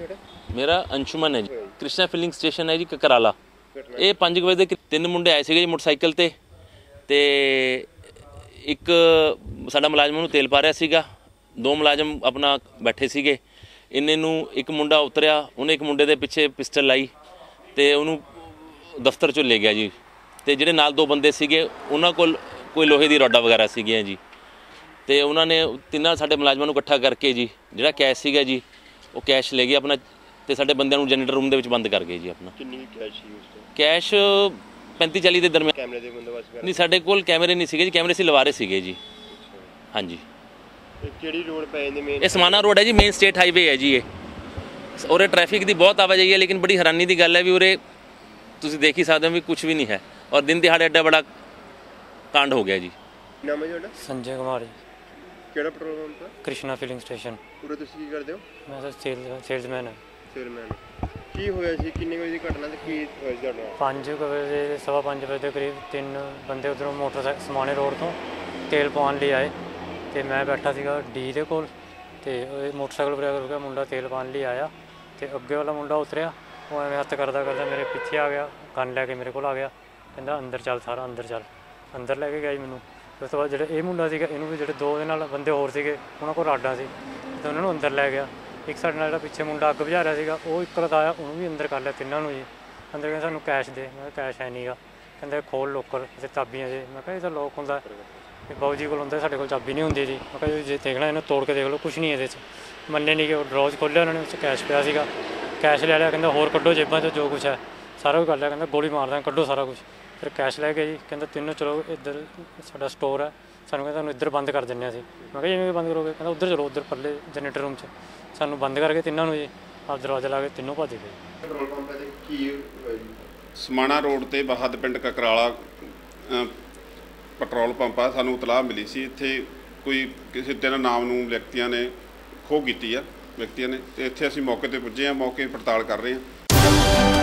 ਹੈ ਮੇਰਾ ਅੰਸ਼ੁਮਨ ਹੈ ਜੀ। ਕ੍ਰਿਸ਼ਨਾ ਫਿਲਿੰਗ ਸਟੇਸ਼ਨ ਹੈ ਜੀ ਕਕਰਾਲਾ। ਇਹ 5 ਵਜੇ ਦੇ ਤਿੰਨ ਮੁੰਡੇ ਆਏ ਸੀਗੇ ਜੀ ਮੋਟਰਸਾਈਕਲ ਤੇ। ਤੇ ਇੱਕ ਸਾਡਾ ਮੁਲਾਜ਼ਮ ਨੂੰ ਤੇਲ ਪਾ ਰਿਹਾ ਸੀਗਾ। ਦੋ ਮੁਲਾਜ਼ਮ ਆਪਣਾ ਬੈਠੇ ਸੀਗੇ। ਇੰਨੇ ਨੂੰ ਇੱਕ ਮੁੰਡਾ ਉਤਰਿਆ ਉਹਨੇ ਇੱਕ ਮੁੰਡੇ ਦੇ ਪਿੱਛੇ ਪਿਸਟਲ ਲਾਈ ਤੇ ਉਹਨੂੰ ਦਫ਼ਤਰ ਚੋਂ ਲੈ ਗਿਆ ਜੀ। ਤੇ ਜਿਹੜੇ ਨਾਲ ਦੋ ਬੰਦੇ ਸੀਗੇ ਉਹਨਾਂ ਕੋਲ ਕੋਈ ਲੋਹੇ ਦੀ ਰੋਡਾ ਵਗੈਰਾ ਸੀਗੀਆਂ ਜੀ। ਤੇ ਉਹਨਾਂ ਨੇ ਤਿੰਨਾਂ ਸਾਡੇ ਮੁਲਾਜ਼ਮਾਂ ਨੂੰ ਇਕੱਠਾ ਕਰਕੇ ਜੀ ਜਿਹੜਾ ਕੈਸ਼ ਸੀਗਾ ਜੀ ਉਹ ਕੈਸ਼ ਲੈ ਗਏ ਆਪਣਾ ਤੇ ਸਾਡੇ ਬੰਦਿਆਂ ਨੂੰ ਜਨਰੇਟਰ ਰੂਮ ਦੇ ਵਿੱਚ ਬੰਦ ਕਰ ਗਏ ਜੀ ਆਪਣਾ। ਕਿੰਨੀ ਕੈਸ਼ ਤੋਂ ਕੈਸ਼ 35 40 ਦੇ ਦਰਮਿਆਨ। ਕੈਮਰੇ ਦੇ ਬੰਦੋਬਸਤ ਕਰ ਨਹੀਂ ਸਾਡੇ ਕੋਲ ਕੈਮਰੇ ਨਹੀਂ ਸੀਗੇ ਜੀ ਕੈਮਰੇ ਸੀ ਲਵਾ ਰਹੇ ਸੀਗੇ ਜੀ। ਹਾਂਜੀ। ਤੇ ਕਿਹੜੀ ਰੋਡ ਪੈ ਜਾਂਦੇ ਮੇਨ ਇਹ ਸਮਾਨਾ ਰੋਡ ਹੈ ਜੀ ਮੇਨ ਸਟੇਟ ਹਾਈਵੇ ਹੈ ਜੀ ਇਹ। ਉਰੇ ਟ੍ਰੈਫਿਕ ਦੀ ਬਹੁਤ ਆਵਾਜਾਈ ਹੈ ਲੇਕਿਨ ਬੜੀ ਹੈਰਾਨੀ ਦੀ ਗੱਲ ਹੈ ਵੀ ਉਰੇ ਤੁਸੀਂ ਦੇਖ ਹੀ ਸਕਦੇ ਹੋ ਵੀ ਕੁਝ ਵੀ ਨਹੀਂ ਹੈ। ਔਰ ਦਿਨ ਦਿਹਾੜੇ ਐਡਾ ਬੜਾ ਕਾਂਡ ਹੋ ਗਿਆ ਜੀ। ਨਾਮ ਹੈ ਤੁਹਾਡਾ? ਸੰਜੇ ਕੁਮਾਰ। ਜੀ ਕਿਹੜਾ ਪੈਟਰੋਲ ਪੰਪ ਹੈ ਕ੍ਰਿਸ਼ਨਾ ਫਿਲਿੰਗ ਸਟੇਸ਼ਨ। ਪੂਰੇ ਤੁਸੀਂ ਕੀ ਕਰਦੇ ਹੋ? ਮੈਂ ਤਾਂ ਸੇਲ ਸੇਲਸਮੈਨ ਹਾਂ। ਸੇਲਮੈਨ ਕੀ ਹੋਇਆ ਸੀ? ਕਿੰਨੇ ਵਜੇ ਦੀ ਘਟਨਾ ਤੇ ਕੀ ਹੋਇਆ ਸੀ ਤੁਹਾਡੇ ਨਾਲ? 5 ਵਜੇ ਸਵਾ ਪੰਜ ਵਜੇ ਦੇ ਕਰੀਬ ਤਿੰਨ ਬੰਦੇ ਉਧਰੋਂ ਮੋਟਰਸਾਈਕਲ ਸਮਾਣੇ ਰੋਡ ਤੋਂ ਤੇਲ ਪਾਉਣ ਲਈ ਆਏ ਤੇ ਮੈਂ ਬੈਠਾ ਸੀਗਾ ਡੀ ਦੇ ਕੋਲ ਤੇ ਉਹ ਮੋਟਰਸਾਈਕਲ ਬ੍ਰੇਕ ਰੁਕਿਆ ਮੁੰਡਾ ਤੇਲ ਪਾਉਣ ਲਈ ਆਇਆ ਤੇ ਅੱਗੇ ਵਾਲਾ ਮੁੰਡਾ ਉਤਰਿਆ ਉਹ ਐਵੇਂ ਹੱਥ ਕਰਦਾ ਕਰਦਾ ਮੇਰੇ ਪਿੱਛੇ ਆ ਗਿਆ ਗਨ ਲੈ ਕੇ ਮੇਰੇ ਕੋਲ ਆ ਗਿਆ ਕਹਿੰਦਾ ਅੰਦਰ ਚੱਲ ਸਾਰਾ ਅੰਦਰ ਚੱਲ। ਅੰਦਰ ਲੈ ਕੇ ਗਿਆ ਜੀ ਮੈਨੂੰ। ਉਸ ਤੋਂ ਬਾਅਦ ਜਿਹੜਾ ਇਹ ਮੁੰਡਾ ਸੀਗਾ, ਇਹਨੂੰ ਵੀ ਜਿਹੜੇ ਦੋ ਦੇ ਨਾਲ ਬੰਦੇ ਹੋਰ ਸੀਗੇ, ਉਹਨਾਂ ਕੋਲ ਰਾਡਾਂ ਸੀ। ਤੇ ਉਹਨਾਂ ਨੂੰ ਅੰਦਰ ਲੈ ਗਿਆ। ਇੱਕ ਸਾਡੇ ਨਾਲ ਜਿਹੜਾ ਪਿੱਛੇ ਮੁੰਡਾ ਅੱਗ ਬੁਝਾ ਰਿਹਾ ਸੀਗਾ, ਉਹ ਇੱਕ ਲਗਾਇਆ ਉਹਨੂੰ ਵੀ ਅੰਦਰ ਕਰ ਲਿਆ ਤਿੰਨਾਂ ਨੂੰ ਜੀ। ਅੰਦਰ ਕਹਿੰਦਾ ਸਾਨੂੰ ਕੈਸ਼ ਦੇ। ਮੈਂ ਕਿਹਾ ਕੈਸ਼ ਹੈ ਨਹੀਂਗਾ ਕਹਿੰਦਾ ਖੋਲ ਲੋਕਰ ਤੇ ਚਾਬੀਆਂ ਜੇ। ਮੈਂ ਕਿਹਾ ਇਹ ਤਾਂ ਲੋਕ ਹੁੰਦਾ। ਤੇ ਬਾਊ ਜੀ ਕੋਲ ਹੁੰਦਾ, ਸਾਡੇ ਕੋਲ ਚਾਬੀ ਨਹੀਂ ਹੁੰਦੀ ਜੀ। ਮੈਂ ਕਿਹਾ ਜੀ ਜੇ ਦੇਖਣਾ ਇਹਨੂੰ ਤੋੜ ਕੇ ਦੇਖ ਲਓ ਕੁਝ ਨਹੀਂ ਇਹਦੇ 'ਚ। ਮੰਨੇ ਨਹੀਂ ਕਿ ਉਹ ਡਰੋਜ਼ ਖੋਲ੍ਹਿਆ ਉਹਨਾਂ ਨੇ, ਉਸ ਕੈਸ਼ ਪਿਆ ਸੀਗਾ। ਕੈਸ਼ ਲੈ ਲਿਆ, ਕਹਿੰਦਾ ਹੋਰ ਕੱਢੋ ਜੇਬਾਂ 'ਚੋਂ ਜੋ ਕੁਝ ਹੈ। ਸਾਰਾ ਕੁਝ ਕਰ ਲਿਆ, ਕਹਿੰਦਾ ਗੋਲੀ ਮਾਰਦਾ ਕੱਢੋ ਸਾਰਾ ਕੁਝ ਫਿਰ ਕੈਸ਼ ਲੈ ਗਏ ਜੀ, ਕਹਿੰਦਾ ਤਿੰਨੋਂ ਚਲੋ ਇੱਧਰ ਸਾਡਾ ਸਟੋਰ ਹੈ ਸਾਨੂੰ ਕਹਿੰਦਾ ਤੁਹਾਨੂੰ ਇੱਧਰ ਬੰਦ ਕਰ ਦਿੰਦੇ ਹਾਂ ਅਸੀਂ। ਮੈਂ ਕਿਹਾ, ਜਿਵੇਂ ਬੰਦ ਕਰੋਗੇ? ਕਹਿੰਦਾ, ਉੱਧਰ ਚਲੋ, ਉੱਧਰ ਪਰਲੇ ਜਨਰੇਟਰ ਰੂਮ 'ਚ। ਸਾਨੂੰ ਬੰਦ ਕਰਕੇ ਤਿੰਨਾਂ ਨੂੰ ਜੀ ਆਪ ਦਰਵਾਜ਼ਾ ਲਾ ਕੇ ਤਿੰਨੋਂ ਭੱਜ ਗਏ। ਪੈਟਰੋਲ ਪੰਪ ਤੇ ਕੀ, ਸਮਾਣਾ ਰੋਡ ਤੇ ਬਹਾਦ ਪਿੰਡ ਕਕਰਾਲਾ ਪੈਟਰੋਲ ਪੰਪ ਆ, ਸਾਨੂੰ ਇਤਲਾਹ ਮਿਲੀ ਸੀ। ਇੱਥੇ ਕੋਈ ਕਿਸੇ ਤਿੰਨ ਨਾਮ ਨੂੰ ਵਿਅਕਤੀਆਂ ਨੇ ਖੋਹ ਕੀਤੀ ਆ, ਵਿਅਕਤੀਆਂ ਨੇ। ਤੇ ਇੱਥੇ ਅਸੀਂ ਮੌਕੇ ਤੇ ਪੁੱਜੇ ਆ ਮੌਕੇ ਪੜਤਾਲ ਕਰ ਰਹੇ ਆ